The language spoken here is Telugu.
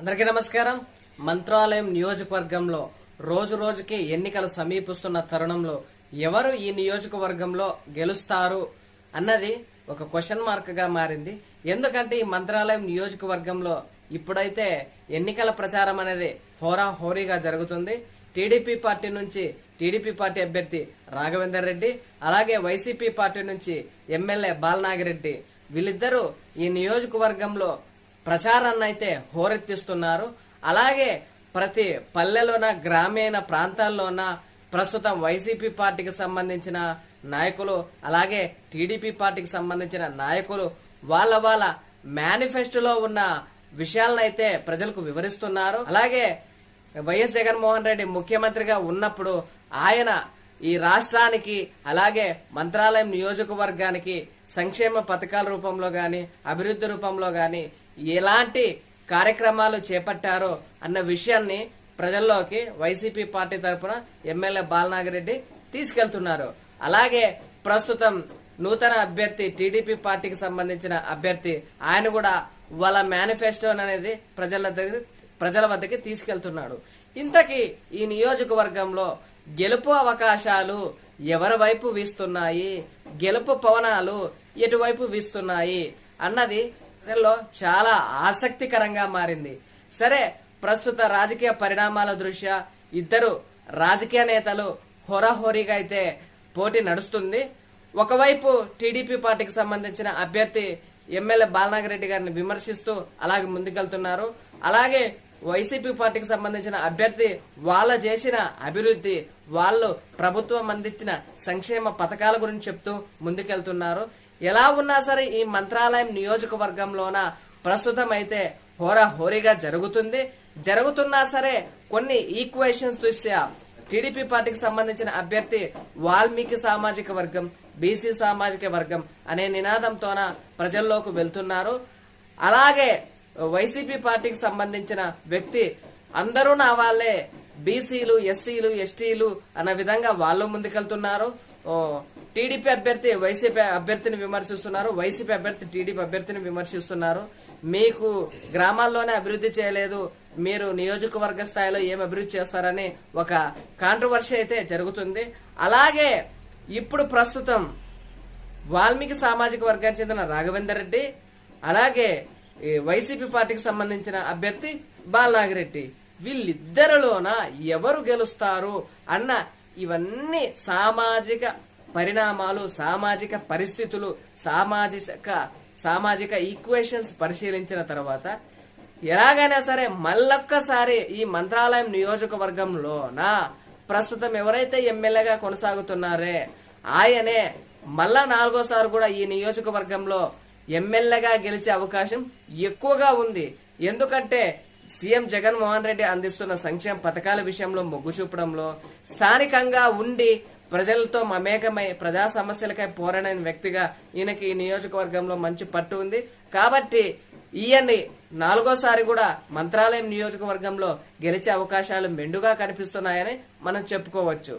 అందరికీ నమస్కారం. మంత్రాలయం నియోజకవర్గంలో రోజు రోజుకి ఎన్నికలు సమీపిస్తున్న తరుణంలో ఎవరు ఈ నియోజకవర్గంలో గెలుస్తారు అన్నది ఒక క్వశ్చన్ మార్క్గా మారింది. ఎందుకంటే ఈ మంత్రాలయం నియోజకవర్గంలో ఇప్పుడైతే ఎన్నికల ప్రచారం అనేది హోరా హోరీగా జరుగుతుంది. టీడీపీ పార్టీ నుంచి టీడీపీ పార్టీ అభ్యర్థి రాఘవేందర్ రెడ్డి అలాగే వైసీపీ పార్టీ నుంచి ఎమ్మెల్యే బాలనాగిరెడ్డి. వీళ్ళిద్దరూ ఈ నియోజకవర్గంలో ప్రచారాన్ని అయితే హోరెత్తిస్తున్నారు. అలాగే ప్రతి పల్లెలోన గ్రామీణ ప్రాంతాల్లోన ప్రస్తుతం వైసీపీ పార్టీకి సంబంధించిన నాయకులు అలాగే టీడీపీ పార్టీకి సంబంధించిన నాయకులు వాళ్ళ వాళ్ళ మేనిఫెస్టోలో ఉన్న విషయాలను అయితే ప్రజలకు వివరిస్తున్నారు. అలాగే వైఎస్ జగన్మోహన్ రెడ్డి ముఖ్యమంత్రిగా ఉన్నప్పుడు ఆయన ఈ రాష్ట్రానికి అలాగే మంత్రాలయం నియోజకవర్గానికి సంక్షేమ పథకాల రూపంలో కానీ అభివృద్ధి రూపంలో కానీ ఎలాంటి కార్యక్రమాలు చేపట్టారో అన్న విషయాన్ని ప్రజల్లోకి వైసీపీ పార్టీ తరఫున ఎమ్మెల్యే బాలనాగిరెడ్డి తీసుకెళ్తున్నారు. అలాగే ప్రస్తుతం నూతన అభ్యర్థి టీడీపీ పార్టీకి సంబంధించిన అభ్యర్థి ఆయన కూడా వాళ్ళ మేనిఫెస్టో అనేది ప్రజల దగ్గర ప్రజల వద్దకి తీసుకెళ్తున్నాడు. ఇంతకీ ఈ నియోజకవర్గంలో గెలుపు అవకాశాలు ఎవరి వైపు వీస్తున్నాయి? గెలుపు పవనాలు ఎటువైపు వీస్తున్నాయి? అన్నది ప్రజల్లో చాలా ఆసక్తికరంగా మారింది. సరే ప్రస్తుత రాజకీయ పరిణామాల దృష్ట్యా ఇద్దరు రాజకీయ నేతలు హోరాహోరీగా అయితే పోటీ నడుస్తుంది. ఒకవైపు టీడీపీ పార్టీకి సంబంధించిన అభ్యర్థి ఎమ్మెల్యే బాలనాగిరెడ్డి గారిని విమర్శిస్తూ అలాగే ముందుకెళ్తున్నారు. అలాగే వైసీపీ పార్టీకి సంబంధించిన అభ్యర్థి వాళ్ళ చేసిన అభివృద్ధి వాళ్ళు ప్రభుత్వం అందించిన సంక్షేమ పథకాల గురించి చెప్తూ ముందుకెళ్తున్నారు. ఎలా ఉన్నా సరే ఈ మంత్రాలయం నియోజకవర్గంలోన ప్రస్తుతం అయితే హోరాహోరీగా జరుగుతుంది. జరుగుతున్నా సరే కొన్ని ఈక్వేషన్స్ దృష్ట్యా టీడీపీ పార్టీకి సంబంధించిన అభ్యర్థి వాల్మీకి సామాజిక వర్గం బీసీ సామాజిక వర్గం అనే నినాదంతోన ప్రజల్లోకి వెళ్తున్నారు. అలాగే వైసీపీ పార్టీకి సంబంధించిన వ్యక్తి అందరూ నా వాళ్ళే. బీసీలు ఎస్సీలు ఎస్టీలు అన్న విధంగా వాళ్ళు ముందుకెళ్తున్నారు. టీడీపీ అభ్యర్థి వైసీపీ అభ్యర్థిని విమర్శిస్తున్నారు. వైసీపీ అభ్యర్థి టీడీపీ అభ్యర్థిని విమర్శిస్తున్నారు. మీకు గ్రామాల్లోనే అభివృద్ధి చేయలేదు. మీరు నియోజకవర్గ స్థాయిలో ఏం అభివృద్ధి చేస్తారని ఒక కాంట్రవర్షి అయితే జరుగుతుంది. అలాగే ఇప్పుడు ప్రస్తుతం వాల్మీకి సామాజిక వర్గానికి చెందిన రాఘవేందర్ రెడ్డి అలాగే వైసీపీ పార్టీకి సంబంధించిన అభ్యర్థి బాలనాగిరెడ్డి. వీళ్ళిద్దరిలోన ఎవరు గెలుస్తారు అన్న ఇవన్నీ సామాజిక పరిణామాలు సామాజిక పరిస్థితులు సామాజిక సామాజిక ఈక్వేషన్స్ పరిశీలించిన తర్వాత ఎలాగైనా సరే మళ్ళొక్కసారి ఈ మంత్రాలయం నియోజకవర్గంలోన ప్రస్తుతం ఎవరైతే ఎమ్మెల్యేగా కొనసాగుతున్నారే ఆయనే మళ్ళా నాలుగోసారి కూడా ఈ నియోజకవర్గంలో ఎమ్మెల్యేగా గెలిచే అవకాశం ఎక్కువగా ఉంది. ఎందుకంటే సీఎం జగన్మోహన్ రెడ్డి అందిస్తున్న సంక్షేమ పథకాల విషయంలో మొగ్గు చూపడంలో స్థానికంగా ఉండి ప్రజలతో మమేకమై ప్రజా సమస్యలకై పోరాడని వ్యక్తిగా ఈయనకి ఈ నియోజకవర్గంలో మంచి పట్టు ఉంది. కాబట్టి ఈయన్ని నాలుగోసారి కూడా మంత్రాలయం నియోజకవర్గంలో గెలిచే అవకాశాలు మెండుగా కనిపిస్తున్నాయని మనం చెప్పుకోవచ్చు.